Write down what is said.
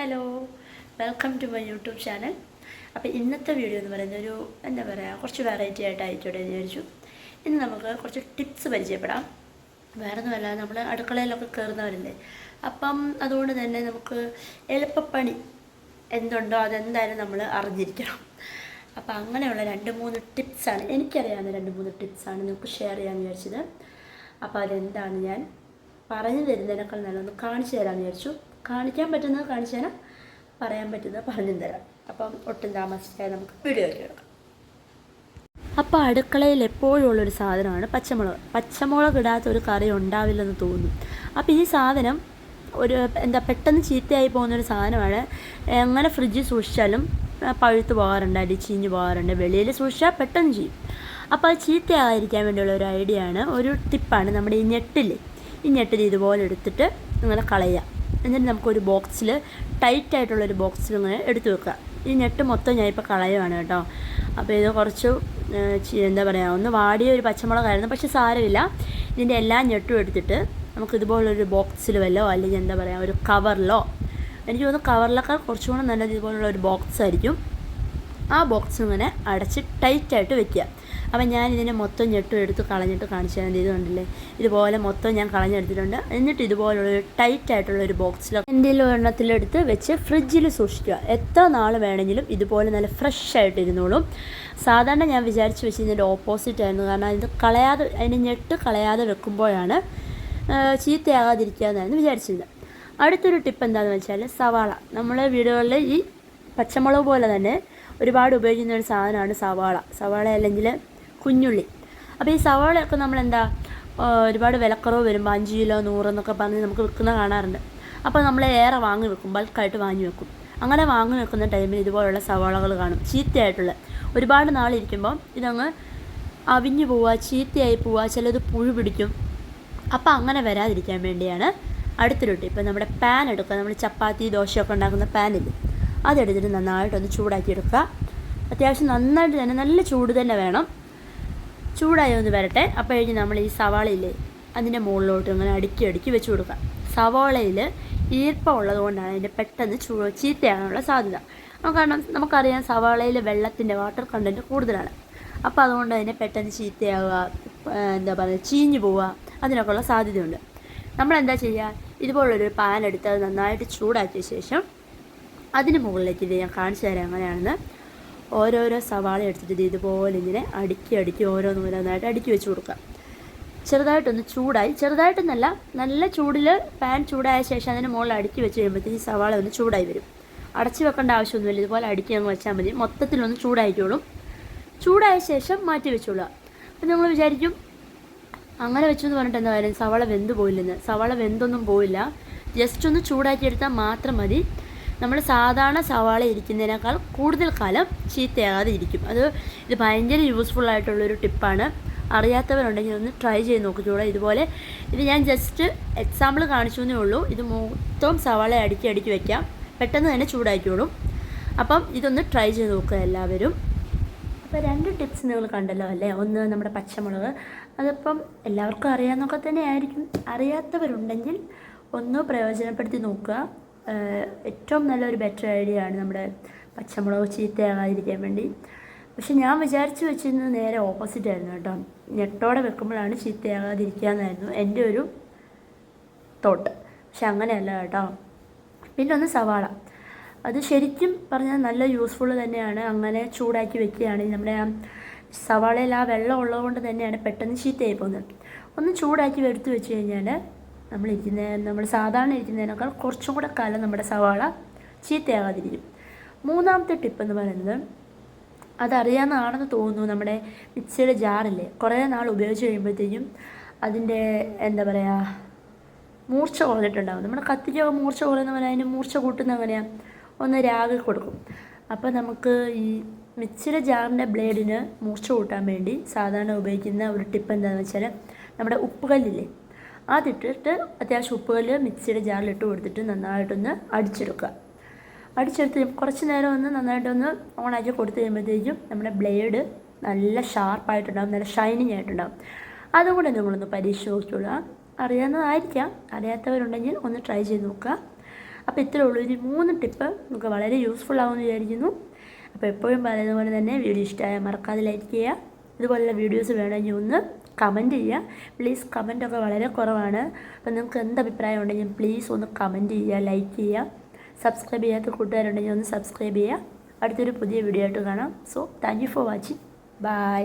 Hello welcome to my YouTube channel അപ്പോൾ ഇന്നത്തെ video എന്ന് പറയുന്നത് ഒരു എന്താ പറയുക കുറച്ച് വെറൈറ്റി ആയിട്ട് ആയിക്കോട്ടെ എന്ന് വിചാരിച്ചു. ഇന്ന് നമുക്ക് കുറച്ച് ടിപ്സ് പരിചയപ്പെടാം. വേറെ ഒന്നുമല്ല നമ്മൾ അടുക്കളയിലൊക്കെ കയറുന്നവരല്ലേ അപ്പം അതുകൊണ്ട് തന്നെ നമുക്ക് എളുപ്പപ്പണി എന്തുണ്ടോ അതെന്തായാലും നമ്മൾ അറിഞ്ഞിരിക്കണം. അപ്പോൾ അങ്ങനെയുള്ള രണ്ട് മൂന്ന് ടിപ്സാണ് എനിക്കറിയാവുന്ന രണ്ട് മൂന്ന് ടിപ്സാണ് നിങ്ങൾക്ക് ഷെയർ ചെയ്യാൻ വിചാരിച്ചത്. അപ്പോൾ അതെന്താണ് ഞാൻ പറഞ്ഞു തരുന്നതിനേക്കാൾ നല്ലൊന്ന് കാണിച്ചു തരാമെന്ന് വിചാരിച്ചു. കാണിക്കാൻ പറ്റുന്നത് കാണിച്ചു തരാം പറയാൻ പറ്റുന്നത് പറഞ്ഞു തരാം. അപ്പം ഒട്ടും താമസിച്ചാൽ നമുക്ക് വീഡിയോ കിടക്കാം. അപ്പോൾ അടുക്കളയിൽ എപ്പോഴും ഉള്ളൊരു സാധനമാണ് പച്ചമുളക്. പച്ചമുളക് ഇടാത്ത ഒരു കറി ഉണ്ടാവില്ലെന്ന് തോന്നുന്നു അപ്പോൾ ഈ സാധനം ഒരു എന്താ പെട്ടെന്ന് ചീത്തയായി പോകുന്ന ഒരു സാധനമാണ്. എങ്ങനെ ഫ്രിഡ്ജിൽ സൂക്ഷിച്ചാലും പഴുത്ത് പോകാറുണ്ട് അടി ചീഞ്ഞ് പോകാറുണ്ട് വെളിയിൽ സൂക്ഷിച്ചാൽ പെട്ടെന്ന് ചെയ്യും അപ്പോൾ അത് ചീത്തയാകാതിരിക്കാൻ വേണ്ടിയുള്ള ഒരു ഐഡിയ ആണ്. ഒരു ടിപ്പാണ് നമ്മുടെ ഈ ഞെട്ടിൽ ഈ ഞെട്ടിൽ ഇതുപോലെ എടുത്തിട്ട് ഇങ്ങനെ കളയുക എന്നിട്ട് നമുക്കൊരു ബോക്സിൽ ടൈറ്റ് ആയിട്ടുള്ളൊരു ബോക്സിൽ ഇങ്ങനെ എടുത്തു വെക്കുക. ഈ ഞെട്ട് മൊത്തം ഞാൻ ഇപ്പോൾ കളയുവാണ് കേട്ടോ. അപ്പോൾ ഇത് കുറച്ച് എന്താ പറയുക ഒന്ന് വാടിയ ഒരു പച്ചമുളകായിരുന്നു. പക്ഷേ സാരമില്ല. ഇതിന്റെ എല്ലാ ഞെട്ടും എടുത്തിട്ട് നമുക്ക് ബോക്സിൽ വല്ലോ അല്ലെങ്കിൽ എന്താ പറയുക ഒരു കവറിലോ എനിക്ക് തോന്നുന്നു കവറിലൊക്കെ കുറച്ചും കൂടെ നല്ലത് ഇതുപോലുള്ള ഒരു ബോക്സ് ആയിരിക്കും ആ ബോക്സ് ഇങ്ങനെ അടച്ച് ടൈറ്റായിട്ട് വെക്കുക. അപ്പം ഞാൻ ഇതിനെ മൊത്തം ഞെട്ടും എടുത്ത് കളഞ്ഞിട്ട് കാണിച്ചു തരാൻ ഇത് കണ്ടില്ലേ? ഇതുപോലെ മൊത്തം ഞാൻ കളഞ്ഞെടുത്തിട്ടുണ്ട്. എന്നിട്ട് ഇതുപോലുള്ള ടൈറ്റ് ആയിട്ടുള്ള ഒരു ബോക്സിൽ എന്തെങ്കിലും ഒരെണ്ണത്തിലെടുത്ത് വെച്ച് ഫ്രിഡ്ജിൽ സൂക്ഷിക്കുക. എത്ര നാൾ വേണമെങ്കിലും ഇതുപോലെ നല്ല ഫ്രഷ് ആയിട്ട് ഇരുന്നോളും. സാധാരണ ഞാൻ വിചാരിച്ച് വെച്ചിരുന്നതിന്റെ ഓപ്പോസിറ്റ് ആയിരുന്നു. കാരണം ഇത് കളയാതെ അതിന് ഞെട്ട് കളയാതെ വെക്കുമ്പോഴാണ് ചീത്തയാകാതിരിക്കുക എന്നായിരുന്നു വിചാരിച്ചിരുന്നത്. അടുത്തൊരു ടിപ്പ് എന്താണെന്ന് വെച്ചാൽ സവാള. നമ്മളെ വീടുകളിൽ ഈ പച്ചമുളക് പോലെ തന്നെ ഒരുപാട് ഉപയോഗിക്കുന്ന ഒരു സാധനമാണ് സവാള. സവാള അല്ലെങ്കിൽ കുഞ്ഞുള്ളി. അപ്പോൾ ഈ സവാളയൊക്കെ നമ്മൾ എന്താ ഒരുപാട് വിലക്കുറവ് വരുമ്പോൾ അഞ്ച് കിലോ നൂറെന്നൊക്കെ പറഞ്ഞ് നമുക്ക് വിൽക്കുന്ന കാണാറുണ്ട്. അപ്പോൾ നമ്മൾ ഏറെ വാങ്ങി വെക്കും ബൾക്കായിട്ട് വാങ്ങി വെക്കും. അങ്ങനെ വാങ്ങി വെക്കുന്ന ടൈമിൽ ഇതുപോലുള്ള സവാളകൾ കാണും ചീത്തയായിട്ടുള്ള. ഒരുപാട് നാളിരിക്കുമ്പോൾ ഇതങ്ങ് അവിഞ്ഞു പോവുക ചീത്തയായി പോവുക ചിലത് പുഴു പിടിക്കും. അപ്പോൾ അങ്ങനെ വരാതിരിക്കാൻ വേണ്ടിയാണ് അടുത്തൊരു ഇപ്പോൾ നമ്മുടെ പാൻ എടുക്കുക. നമ്മൾ ചപ്പാത്തി ദോശയൊക്കെ ഉണ്ടാക്കുന്ന പാനില്ലേ അതെടുത്തിട്ട് നന്നായിട്ടൊന്ന് ചൂടാക്കി എടുക്കുക അത്യാവശ്യം നന്നായിട്ട് തന്നെ നല്ല ചൂട് തന്നെ വേണം. ചൂടായി ഒന്ന് വരട്ടെ. അപ്പോൾ കഴിഞ്ഞ് നമ്മൾ ഈ സവാളയില്ലേ അതിന്റെ മുകളിലോട്ട് ഇങ്ങനെ അടുക്കി അടുക്കി വെച്ച് കൊടുക്കാം സവാളയിൽ ഈർപ്പം ഉള്ളതുകൊണ്ടാണ് അതിന്റെ പെട്ടെന്ന് ചൂ ചീത്തയാകാനുള്ള സാധ്യത. കാരണം നമുക്കറിയാം സവാളയിൽ വെള്ളത്തിന്റെ വാട്ടർ കണ്ടന്റ് കൂടുതലാണ്. അപ്പോൾ അതുകൊണ്ട് അതിനെ പെട്ടെന്ന് ചീത്തയാവുക എന്താ പറയുക ചീഞ്ഞു പോവുക അതിനൊക്കെ ഉള്ള സാധ്യതയുണ്ട്. നമ്മളെന്താ ചെയ്യുക? ഇതുപോലുള്ളൊരു പാൻ എടുത്ത് അത് നന്നായിട്ട് ചൂടാക്കിയ ശേഷം അതിന് മുകളിലേക്ക് ഇത് ഞാൻ കാണിച്ചു തരാം എങ്ങനെയാണെന്ന്. ഓരോരോ സവാള എടുത്തിട്ട് ഇത് ഇതുപോലെ ഇങ്ങനെ അടുക്കി അടുക്കി ഓരോന്ന് ഓരോന്നായിട്ട് അടുക്കി വെച്ച് കൊടുക്കുക. ചെറുതായിട്ടൊന്ന് ചൂടായി ചെറുതായിട്ടൊന്നല്ല നല്ല ചൂടിൽ പാൻ ചൂടായ ശേഷം അതിന് മുകളിൽ അടുക്കി വെച്ച് കഴിയുമ്പോഴത്തേക്ക് സവാള ഒന്ന് ചൂടായി വരും. അടച്ചു വെക്കേണ്ട ആവശ്യമൊന്നുമില്ല ഇതുപോലെ അടുക്കി അങ്ങ് വെച്ചാൽ മതി. മൊത്തത്തിലൊന്ന് ചൂടായിക്കോളും. ചൂടായ ശേഷം മാറ്റി വെച്ചോളുക. അപ്പം നമ്മൾ വിചാരിക്കും അങ്ങനെ വെച്ചു എന്ന് പറഞ്ഞിട്ട് എന്താ കാര്യം? സവാള വെന്ത് പോയില്ലെന്ന്. സവാള വെന്തൊന്നും പോയില്ല ജസ്റ്റ് ഒന്ന് ചൂടാക്കി എടുത്താൽ മാത്രം മതി. നമ്മൾ സാധാരണ സവാള ഇരിക്കുന്നതിനേക്കാൾ കൂടുതൽ കാലം ചീത്തയാകാതെ ഇരിക്കും. അത് ഇത് ഭയങ്കര യൂസ്ഫുൾ ആയിട്ടുള്ളൊരു ടിപ്പാണ് അറിയാത്തവരുണ്ടെങ്കിൽ ഒന്ന് ട്രൈ ചെയ്ത് നോക്കിച്ചൂടെ ഇതുപോലെ ഇത് ഞാൻ ജസ്റ്റ് എക്സാമ്പിൾ കാണിച്ചു എന്നേ ഉള്ളൂ. ഇത് മൊത്തം സവാള അടുക്കി അടുക്കി വയ്ക്കാം പെട്ടെന്ന് തന്നെ ചൂടാക്കിയോളും അപ്പം ഇതൊന്ന് ട്രൈ ചെയ്ത് നോക്കുക എല്ലാവരും. അപ്പോൾ രണ്ട് ടിപ്സ് നിങ്ങൾ കണ്ടല്ലോ അല്ലേ? ഒന്ന് നമ്മുടെ പച്ചമുളക്. അതിപ്പം എല്ലാവർക്കും അറിയാവുന്നൊക്കെ തന്നെ ആയിരിക്കും അറിയാത്തവരുണ്ടെങ്കിൽ ഒന്ന് പ്രയോജനപ്പെടുത്തി നോക്കുക. ഏറ്റവും നല്ലൊരു ബെറ്റർ ഐഡിയ ആണ് നമ്മുടെ പച്ചമുളക് ചീത്തയാകാതിരിക്കാൻ വേണ്ടി. പക്ഷെ ഞാൻ വിചാരിച്ചു വെച്ചിരുന്നത് നേരെ ഓപ്പോസിറ്റ് ആയിരുന്നു കേട്ടോ. ഞെട്ടോടെ വെക്കുമ്പോഴാണ് ചീത്തയാകാതിരിക്കുക എന്നായിരുന്നു എന്റെ ഒരു തോട്ട് പക്ഷെ അങ്ങനെയല്ല കേട്ടോ. പിന്നെ ഒന്ന് സവാള. അത് ശരിക്കും പറഞ്ഞാൽ നല്ല യൂസ്ഫുൾ തന്നെയാണ്. അങ്ങനെ ചൂടാക്കി വെക്കുകയാണെങ്കിൽ നമ്മുടെ ആ സവാളയിൽ ആ വെള്ളം ഉള്ളതുകൊണ്ട് തന്നെയാണ് പെട്ടെന്ന് ചീത്തയായി പോകുന്നത്. ഒന്ന് ചൂടാക്കി എടുത്തു വെച്ച് കഴിഞ്ഞാൽ നമ്മൾ ഇരിക്കുന്ന നമ്മൾ സാധാരണ ഇരിക്കുന്നതിനേക്കാൾ കുറച്ചും കൂടെ കാലം നമ്മുടെ സവാള ചീത്തയാകാതിരിക്കും. മൂന്നാമത്തെ ടിപ്പ് എന്ന് പറയുന്നത് അതറിയാവുന്നതാണെന്ന് തോന്നുന്നു നമ്മുടെ മിക്സിയുടെ ജാറില്ലേ കുറേ നാൾ ഉപയോഗിച്ച് കഴിയുമ്പോഴത്തേക്കും അതിന്റെ എന്താ പറയുക മൂർച്ച കുറഞ്ഞിട്ടുണ്ടാകും നമ്മുടെ കത്തിരിയൊക്കെ മൂർച്ച കുറയുന്ന പോലെ അതിന് മൂർച്ച കൂട്ടുന്ന എങ്ങനെയാണ് ഒന്ന് രാഗി കൊടുക്കും. അപ്പോൾ നമുക്ക് ഈ മിക്സിയുടെ ജാറിന്റെ ബ്ലേഡിന് മൂർച്ച കൂട്ടാൻ വേണ്ടി സാധാരണ ഉപയോഗിക്കുന്ന ഒരു ടിപ്പ് എന്താണെന്ന് വെച്ചാൽ നമ്മുടെ ഉപ്പുകല്ലില്ലേ? അതിട്ടിട്ട് അത്യാവശ്യം ഉപ്പുകല്ല് മിക്സിയുടെ ജാറിലിട്ട് കൊടുത്തിട്ട് നന്നായിട്ടൊന്ന് അടിച്ചെടുക്കുക. അടിച്ചെടുത്ത് കുറച്ച് നേരം ഒന്ന് നന്നായിട്ടൊന്ന് ഓണാക്കി കൊടുത്തു കഴിയുമ്പോഴത്തേക്കും നമ്മുടെ ബ്ലേഡ് നല്ല ഷാർപ്പായിട്ടുണ്ടാകും നല്ല ഷൈനിങ് ആയിട്ടുണ്ടാകും അതും കൂടെ നിങ്ങളൊന്ന് പരീക്ഷിച്ച് നോക്കിക്കോളുക അറിയാവുന്നതായിരിക്കാം. അറിയാത്തവരുണ്ടെങ്കിൽ ഒന്ന് ട്രൈ ചെയ്ത് നോക്കുക. അപ്പോൾ ഇത്രയേ ഉള്ളൂ. ഇനി മൂന്ന് ടിപ്പ് നമുക്ക് വളരെ യൂസ്ഫുൾ ആകുമെന്ന് വിചാരിക്കുന്നു. അപ്പോൾ എപ്പോഴും പറയുന്ന പോലെ തന്നെ വീഡിയോ ഇഷ്ടമായ മറക്കാതെ ലൈക്ക് ചെയ്യുക. ഇതുപോലുള്ള വീഡിയോസ് വേണമെങ്കിൽ ഒന്ന് കമന്റ് ചെയ്യുക. പ്ലീസ് കമന്റൊക്കെ വളരെ കുറവാണ്. അപ്പം നിങ്ങൾക്ക് എന്ത് അഭിപ്രായം ഉണ്ടെങ്കിലും പ്ലീസ് ഒന്ന് കമന്റ് ചെയ്യുക ലൈക്ക് ചെയ്യുക. സബ്സ്ക്രൈബ് ചെയ്യാത്ത കൂട്ടുകാരുണ്ടെങ്കിൽ ഒന്ന് സബ്സ്ക്രൈബ് ചെയ്യുക. അടുത്തൊരു പുതിയ വീഡിയോ ആയിട്ട് കാണാം. So thank you for watching bye